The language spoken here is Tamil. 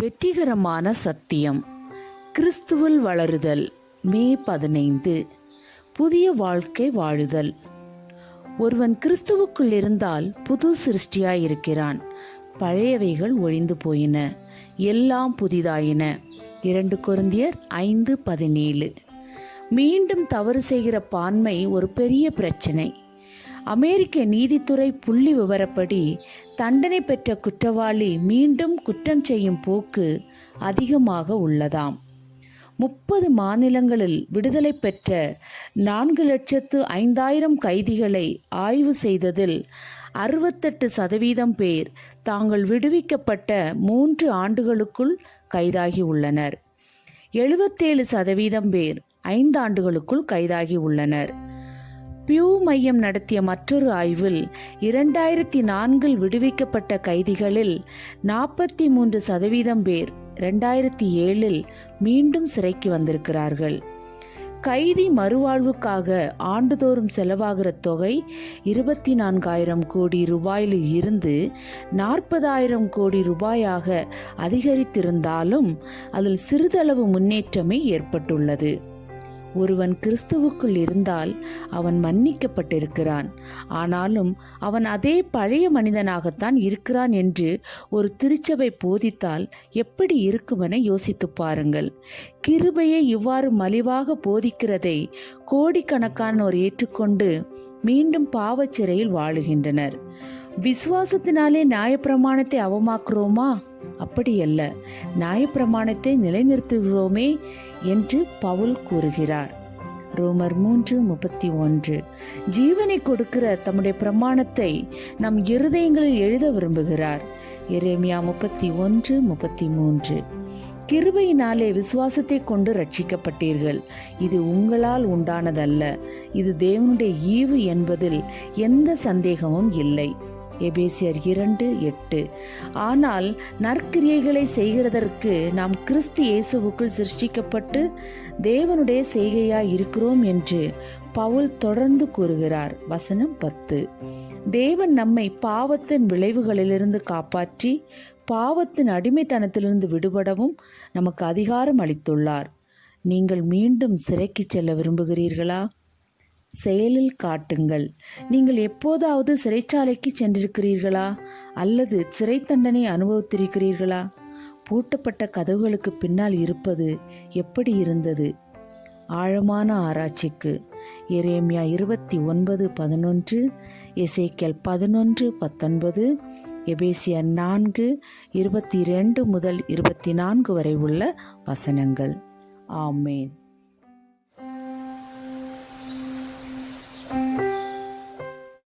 வெற்றிகரமான சத்தியம். கிறிஸ்துவில் வளருதல் மே பதினைந்து. புதிய வாழ்க்கை வாழுதல். ஒருவன் கிறிஸ்துவுக்குள் இருந்தால் புது சிருஷ்டியாயிருக்கிறான் பழையவைகள் ஒழிந்து போயின. எல்லாம் புதிதாயின. இரண்டு குருந்தியர் ஐந்து பதினேழு. மீண்டும் தவறு செய்கிற பான்மை ஒரு பெரிய பிரச்சனை. அமெரிக்க நீதித்துறை புள்ளி விவரப்படி தண்டனை பெற்ற குற்றவாளி மீண்டும் குற்றம் செய்யும் போக்கு அதிகமாக உள்ளதாம். முப்பது மாநிலங்களில் விடுதலை பெற்ற நான்கு லட்சத்து ஐந்தாயிரம் கைதிகளை ஆய்வு செய்ததில் அறுபத்தெட்டு சதவீதம் பேர் தாங்கள் விடுவிக்கப்பட்ட மூன்று ஆண்டுகளுக்குள் கைதாகியுள்ளனர் எழுபத்தேழு சதவீதம் பேர் ஐந்தாண்டுகளுக்குள் கைதாகியுள்ளனர் உள்ளனர். பியூ மையம் நடத்திய மற்றொரு ஆய்வில் இரண்டாயிரத்தி நான்கில் விடுவிக்கப்பட்ட கைதிகளில் நாற்பத்தி மூன்று சதவீதம் பேர் ரெண்டாயிரத்தி ஏழில் மீண்டும் சிறைக்கு வந்திருக்கிறார்கள். கைதி மறுவாழ்வுக்காக ஆண்டுதோறும் செலவாகிற தொகை இருபத்தி நான்காயிரம் கோடி ரூபாயில் இருந்து நாற்பதாயிரம் கோடி ரூபாயாக அதிகரித்திருந்தாலும் அதில் சிறிதளவு முன்னேற்றமே ஏற்பட்டுள்ளது. ஒருவன் கிறிஸ்துவுக்குள் இருந்தால் அவன் மன்னிக்கப்பட்டிருக்கிறான். ஆனாலும் அவன் அதே பழைய மனிதனாகத்தான் இருக்கிறான் என்று ஒரு திருச்சபை போதித்தால் எப்படி இருக்குமென யோசித்து பாருங்கள். கிருபையை இவ்வாறு மலிவாக போதிக்கிறதை கோடிக்கணக்கானோர் ஏற்றுக்கொண்டு மீண்டும் பாவச்சிறையில் வாழுகின்றனர். விசுவாசத்தினாலே நியாயப்பிரமாணத்தை அவமாக்குறோமா? அப்படியல்ல. நியாயப்பிரமாணத்தை நிலைநிறுத்துகிறோமே என்று பவுல் கூறுகிறார். ரோமர் மூன்று முப்பத்தி ஒன்று. ஜீவனை கொடுக்கிற தம்முடைய பிரமாணத்தை நம் இருதயங்களில் எழுத விரும்புகிறார். எரேமியா முப்பத்தி ஒன்று முப்பத்தி மூன்று. கிருபையினாலே விசுவாசத்தை கொண்டு ரட்சிக்கப்பட்டீர்கள் இது உங்களால் உண்டானதல்ல. இது தேவனுடைய ஈவு என்பதில் எந்த சந்தேகமும் இல்லை. எபேசியர் இரண்டு எட்டு. ஆனால் நற்கிரியைகளை செய்கிறதற்கு நாம் கிறிஸ்து இயேசுவுக்குள் சிருஷ்டிக்கப்பட்டு தேவனுடைய செய்கையாய் இருக்கிறோம் என்று பவுல் தொடர்ந்து கூறுகிறார். வசனம் பத்து. தேவன் நம்மை பாவத்தின் விளைவுகளிலிருந்து காப்பாற்றி பாவத்தின் அடிமைத்தனத்திலிருந்து விடுபடவும் நமக்கு அதிகாரம் அளித்துள்ளார். நீங்கள் மீண்டும் சிறைக்கு செல்ல விரும்புகிறீர்களா? செயலில் காட்டுங்கள். நீங்கள் எப்போதாவது சிறைச்சாலைக்கு சென்றிருக்கிறீர்களா? அல்லது சிறை தண்டனை அனுபவித்திருக்கிறீர்களா? பூட்டப்பட்ட கதவுகளுக்கு பின்னால் இருப்பது எப்படி இருந்தது? ஆழமான ஆராய்ச்சிக்கு. எரேமியா இருபத்தி ஒன்பது பதினொன்று எசேக்கியல் பதினொன்று பத்தொன்பது எபேசியர் நான்கு இருபத்தி ரெண்டு முதல் இருபத்தி நான்கு வரை உள்ள வசனங்கள். ஆமேன்.